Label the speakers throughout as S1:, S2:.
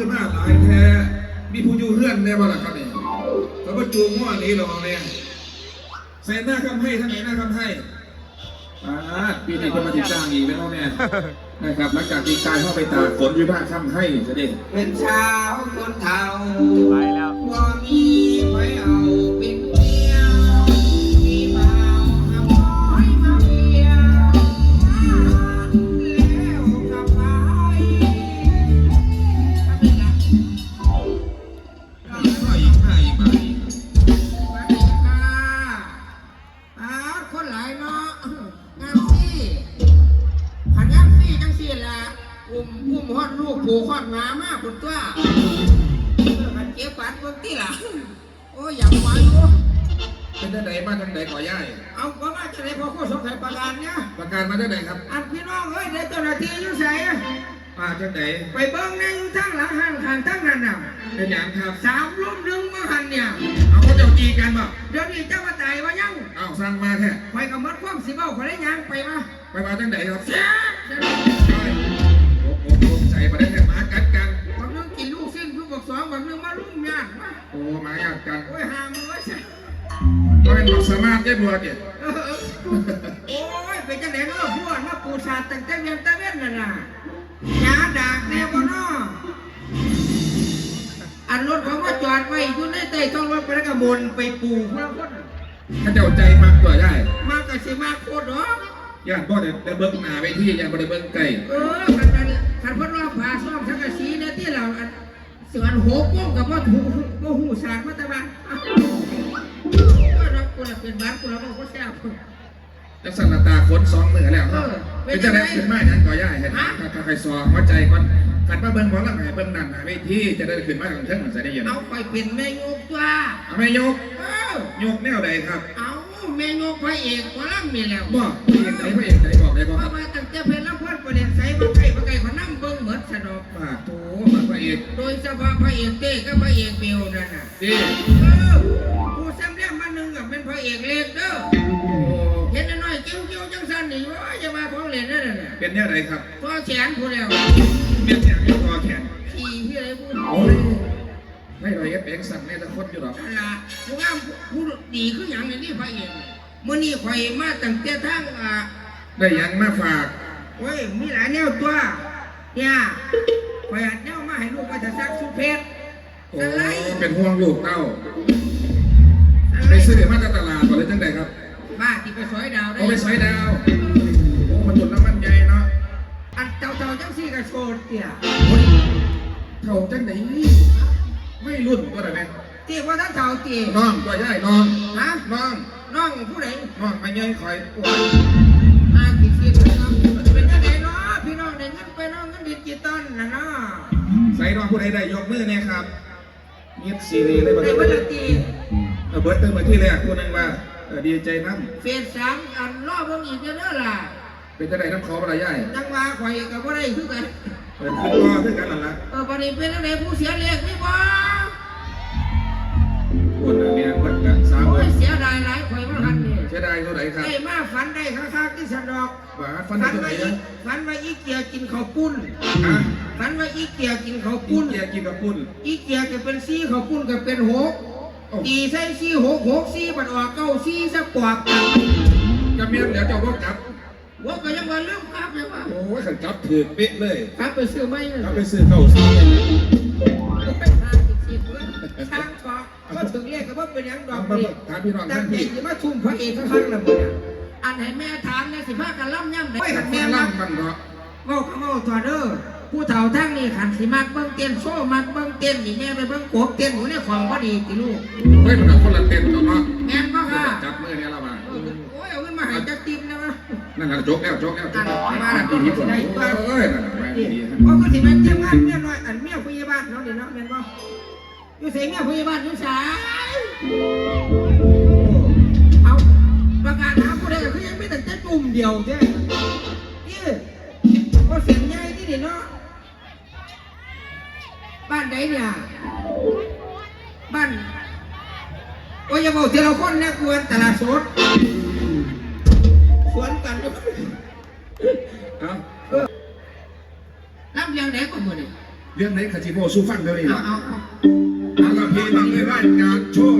S1: ขึ้นมาหลายแท้มีผู้อยู่เฮือนแน่บ่ล่ะครับเนี่ยแล้วก็จูงง้อนี้หรอเนี่ยใส่หน้าคำให้ทั้งไหนหน้าคำให้อ่าปีนี้คนมาติดจ้างอีกแล้วแม่นะครับหลังจากที่กายเข้าไปตากฝนวิพากษ์คำให้เสด็จ
S2: เป็นชาวคนเท้า ผูกฮอดหมามากคุณตัวมันเก็บปัดเบิ่งที่หลังโอ้ยอยากมาอยู่
S1: เป็นจังไหนมาจังไหนก่อย่าย
S2: เอาก็มาจะได้พอโคสกไทยประกันเนี่ย
S1: ประการมาจังไหนครับ
S2: อันพี่น้องเอ้ยเดี๋ยวเจ้าหน้าที่อยู่ใส่
S1: มาจังไหน
S2: ไปเบิ่งในทั้งหลังหันขันทั้งนั้นน่ะ
S1: เป็นหยังครับ
S2: สามรุ่มหนึ่งมาหันเนี่ย
S1: เอาเขาเจ้าจีกันบ่
S2: เดี๋ยวนี้เจ้ามาตายว่ายัง
S1: เอาสร้างมาแท้
S2: ไปกับมัดความสิเบ้าขอได้ยังไปมา
S1: ไปมาจังไหนครับ
S2: เสียเสีย
S1: ผมผมใส่มาได้
S2: อ้
S1: หมากัดกัน
S2: โอ้ยหามือไว้ใส่
S1: ก็เป็นบอกสามารถเรียบร้อยเนี่ย
S2: เออเออโอ้ยเป็นจังไหนเนาะพวกมาปูชาดตั้งแต่เวียนตะเวียนน่ะน่ะหยาดากแน่บ่เนาะอันรถเขามาจอดไว้อยู่ในใต้ท้องรถไปแล้วก็บนไปปูพระคน
S1: ถ้าเจ้าใจมากกว่าได้
S2: มากก็สิมากโคตรเนาะ
S1: ย่านพ่อเด็ได้เบิ้งหน้าไปที่ย่านบ่ได้เบิ้งไก่
S2: เออคันคันคันเพิ่นว่าผ่าซ่อมสังกะสีเนี่ยที่เราอัน ส่วนหกโมงกับว่าถูบ่หูสารมาแต่ว่าอ้าวก็รับกูละเป็นบ้านกูละบ่ก็แซ่บ
S1: จักสันตาขนสองมือแล้วครับเป็นจะได้ขึ้นมาอย่างนั้นก่อย่าเห็นถ้าถ้าใครซอหัวใจก่อนขันมาเบิ้งหมอลำให้เบิ้งนั่นหน้าไปที่จะได้ขึ้นมาทางเทิงมันจะได้ยิน
S2: เอาไปเป็นแม่ยกตัว
S1: เอาไม่ยก
S2: เอ้าย
S1: กแนวใดครับ
S2: เอาแม่ยกพระเอกหมอลำนี่แหล้ว
S1: บ่พระเอกไหนพระเอกไหนบอกได้บ่
S2: เพ
S1: ครั
S2: ราะ
S1: บ
S2: ว่าตั้งแต่เพลงลำพันประเด็นใส่ว่าไก่ว่าไก่เขานั่งเบิ่งเหมือนสนอก
S1: ป้าโถมาพระเอก
S2: โดยเฉพาะพระเอกเต้กับพระเอกเบลนั่นน่ะ
S1: ดี
S2: เออผู้ซ้ำเรียกมาหนึ่งกับเป็นพระเอกเล็กเด้อ
S1: โอ้
S2: เห็นน้อยๆเกี้ยวๆจังสันนี่ว่าจะมาของเล่นนั่นน่ะ
S1: เป็นแนวใดครับ
S2: พอแขนผู้แล้ว
S1: เมียนอย่างนี้คอแขน
S2: ขี่ที่อะไรผู้
S1: โอ้ไม่ลอยเอฟเอ็กสั่งในตะคดอยู่หรอก
S2: นั่นล่ะผู้งามผู้ดีคืออย่างนี้นี่พระเอกมื่อนี้ข่อยมาตั้งแต่ทางอ่า
S1: ได้หยังมาฝาก
S2: เว้ยมีหลายแนวตัวเนี่ย ข่อยอัดแนวมาให้ลูกว่าจะซักสุเพชร
S1: โอ้
S2: สไลด์
S1: เป็นห่วงลูกเต้า
S2: ส
S1: ไป
S2: ไลด์
S1: ซื้อมาจากตลาดก่อนเลยจังใดครับ
S2: บ้าที่ไปสอยดาวได้
S1: เอาไปใช้ดาวโอ้มันตุนน้ำมันใหญ่เนาะ
S2: อันเจ้าเจ้าจังซี่กับโชดเตี่ย
S1: โอ้ยเท่าจังไหนไม่รุ่นก็ได้ไหม
S2: ที่ว่าท่านเจ้าตี
S1: น้องตัวใหญ่น้อง
S2: ฮะ
S1: น้อง
S2: น้องผู้ใด
S1: น้องไม่ใหญ่คอยโอ้ย ยบซีรีเลยบัด
S2: ได้
S1: นี้
S2: บัตรตี
S1: เออเบิร์ตเติมมาที่แรกคนนึงว่าเออดีใจน้
S2: เฟสสามอันรอบเบิ่งอีกเด้อล่ะำ
S1: เป็นจะได้น้ำขอปลาใหญ่
S2: จังว่าข่อยก็บ่ได้คือกัน
S1: เปิดขึ้นก็ขึ้นกันหลังละ
S2: เออบัดนี้เป็นจังไดผู้เสียเลขนี่บ่
S1: คนน่ะเนี่ยเบิร์ตกันสาม
S2: โอ้
S1: ค
S2: ย
S1: น
S2: เสียดายหลายข่อยว่าหันนี่
S1: เสียดายเท่าไหร่ครับ
S2: ได้มาฝันได้คักๆที่สนอก
S1: บาทฟัน
S2: ฝัน
S1: เท่าไห
S2: ว่า
S1: ร่
S2: อี
S1: นะ
S2: ฝันว่าอีเกียกินข้าวปุ้น
S1: ฮะ
S2: ฝันว่าอีเกียกินข้าว
S1: ปุ้
S2: ปุ้
S1: น
S2: น
S1: เกียร์กินกับปุ้น
S2: อีเกียก็เป็นซีข้าวปุ้นก็เป็นหก
S1: โอ้
S2: ตีใส่ซีหกหกซีบัดออกเก้าซีสักกว่ากัน
S1: จะเมียนเดี๋ยวเจ้าก็กลับ
S2: ว่าก็ยังว่าเรื่องครับยังว่า
S1: โอ้ยขันจับถือเป๊ะเลย
S2: ครับไปซื้อไม่เลย
S1: กลับไปซื้อเข้าซี
S2: ไปทางติดสิบเลยทางเกาะก็ถึงเรียกก็ว่าเป็นหยังดอก
S1: มา
S2: นี่
S1: ถามพี่น้อง
S2: ตั้
S1: ท่างน
S2: ใจ
S1: พี่
S2: จะมาชุ่มพระเอกข้างๆละมึงเนี่ยอันให้แม่ถามเนี่ยสิพากันล่ำย่ำได้
S1: ไม่
S2: ขั
S1: ขั
S2: น
S1: น
S2: แม่
S1: แม่
S2: มัก
S1: ล่ำมันเนาะ
S2: เว้าคำเว้าถอดเด้อ ผู้เฒ่าทั้งนี่ขันสิมักเบิ้งเต้นโซ่มักเบิ้งเต้นนี่แม่ไปเบิ้งโกบเต้นหนูเนี่ยของพอดีติลูก
S1: เฮ้ยมันเอาคนละเต็มตัวเนาะ
S2: แม่นบ่ค่ะ
S1: จับมือเนี่ยละมา
S2: โอ้ยเอาเงินมาให้จักติมนะวะ
S1: นั่นแหละจกแล้วจกแล้วจกแล้วมาดีที่สุดโอ้ยนั่นแหละแม่ดี
S2: โอ้ก็สิแม่นเจ้างานเมียน้อยอันเมียผู้ใหญ่บ้านเนาะเดี๋ยวเนาะแม่นบ่อยู่ไสเมียผู้ใหญ่บ้านอยู่ไสเอาประกาศหาผู้ใดก็คือยังไม่แต่จะจุ่มเดียวเด้นี่บ่เสียงใหญ่ที่นี่เนาะ บ้านใดเนี่ย บ้านโอ้ยอย่าบอกทีละคนนะกวนตลาดสดสวนกันอยู่
S1: เอ้า
S2: รับยังไหนก็มือนี่
S1: เรื่องไหนขจิโมสู้ฟังเดี๋ยวนี้
S2: เอา
S1: ล่ะ
S2: เอาเอา
S1: อาลาพีนังในรายการโชว์จบแล้ว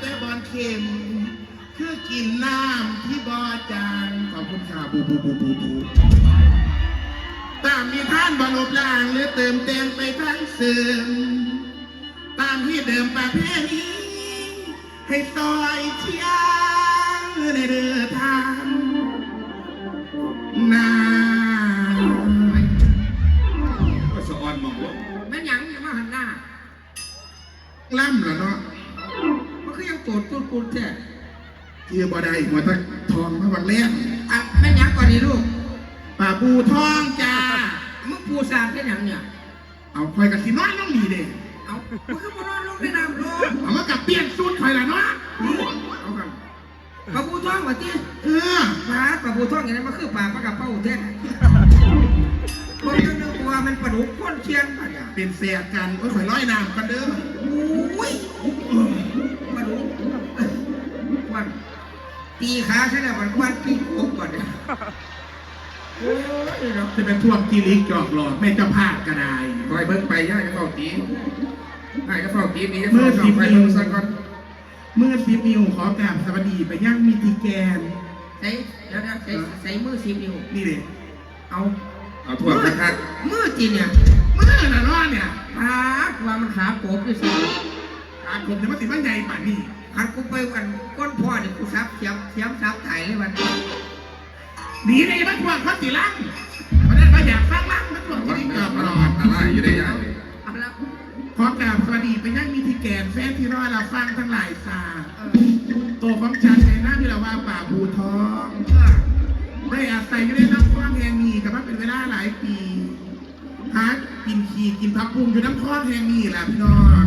S1: แต่
S2: บอนเค็มคือกินน้ำที่บ่อจางขอบคุณค่ะบูบูบูบูบูตามมีท่านบรรลบล่างหรือเติมเต็มไปทั้งเสื่อมตามที่เดิมประเพณีให้ซอยเชียงในเดือทาง
S1: ก
S3: ร
S2: ธกูกูแท้
S3: เทียบอได้หัวตะทองมาบักเลี้ยง
S2: อะแม่นหยังก่อนดีลูก
S3: ป่าปูทองจ้า
S2: มึงปูสามแค่หยังเนี่ย
S3: เอาคอยกับสิน้อยน้องดีเด้
S2: เอามึงคือมานอนลงในน้ำลูก
S3: เอามากับเปลี่ยนสูตรคอยละเนาะเอากัน
S2: ปลาปูท้องวะจี
S3: เออ
S2: มาปลาปูท้องอย่างนี้มันคือปลาปลากระเป้าแท้พวกนึกว่ามันปลาดุกพ่นเชียงปะเนี่ย
S3: เป็นแสบกันโอ้ยข่อยร้อยน้ำกันเด้อ
S2: อุ้ยมาดูค วัน ตีขาใช่ไหมมันควันปีกบก่อนเนี่ยโอ้ยเนาะ
S3: จะเป็นท่วงกีริกจอกหลอดไม่เจ้าพลาดก็ได้
S1: คอยเบิ่งไปย่าจะเฝ้าตีย่าจะเฝ้าตีนี่จะเฝ้าสองไปเบิ่งซะก่อน
S3: เมื่อสิบนิ้วขอกราบสวัสดีไปย่างมีทีแกน
S2: ใส่เดี๋ยวนะใส่ใส่มือสิบนิ้ว
S3: นี่เด้
S2: เอา
S1: เอาทั่วกระทัก
S2: มือจีเนี่ย
S3: เมื่อน่ะเนาะเนี่ย
S2: ขาว่ามันขาโกบด้วยสิ
S3: ขาผมจะมาสิบ้านใหญ่ป่านนี้
S2: ขันกูไปวันก้นพ่อนี่กูซับเสียมเสียมซับไถ่เลยวัน
S3: หนีเลยมันท่วงเขาสิล่ำเพราะนั้นมาอยากฟังล่ำมันท่วงกี
S1: วัด
S3: ริก
S1: เนื้
S3: จ
S1: อ
S3: อก
S1: มัน
S3: หลอ
S1: อั
S3: ด
S1: นตรอยู่ได้ย่าเอา
S2: ละ
S3: ขอกราบสวัสดีไปยังมีที่แกนแฟนที่รอเราฟังทั้งหลายสาตัวของฉันในหน้าที่เราว่าป่าภูทอง
S2: เออ
S3: ได้อาศัยอยู่ในน้ำคลองแห่งนี้แต่ว่าเป็นเวลาหลายปีหากินขีกินพับพุงอยู่น้ำคลองแห่งนี้แหละพี่น้อง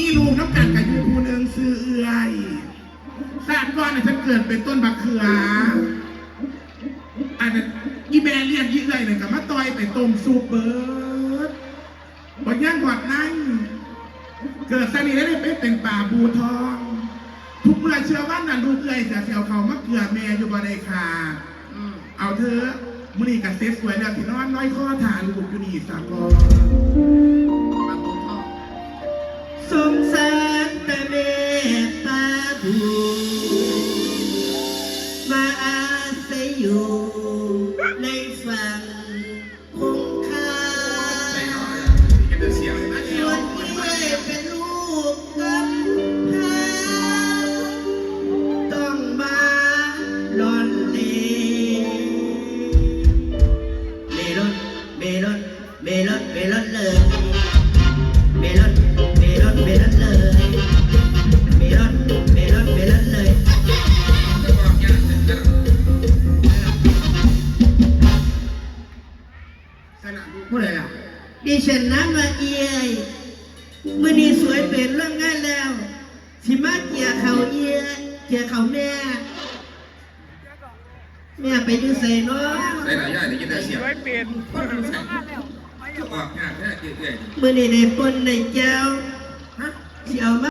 S3: มีลูกน้ำกันกับยูภูหนึ่งซื้อเอื่อยศาสตร์ก่อนน่ะฉันเกิดเป็นต้นบักเขืออันนั้นอีแม่เลี้ยงยี่เอื่อยเนี่ยกับมาต่อยไปต้มซูปเบิร์ดบนย่างหอดนั่งเกิดสนิทแล้วได้เป็นเป็นป่าบูทอง ทุกเมื่อเชื่อว่านั่นลูกเอ้ยจะเสียวเขามาเกลือแม่อยู่บ่ได้ค่ะเอาเถอะมื้อนี้ก็เซ็ตสวยแล้วที่นอนน้อยข้อฐานลูกอยู่นี่สาก
S2: ล
S3: สงสารแต่เมตตา
S1: ดู
S4: ดิฉันน้ำมาเอียยมือนี้สวยเป็นเรื่องง่ายแล้วสิมาเกียร์เขาเอียเกียร์เขาแม่แม่ไปดูใส่เนาะ
S1: ใส่หลายย่ายได้ยินแต่เสียง
S2: คนรู้ใส่
S1: ออกงานแท้เกลี่ย
S4: มื่อนี้ได้ปนได้แก้ว
S2: ฮะ
S4: สิเอามา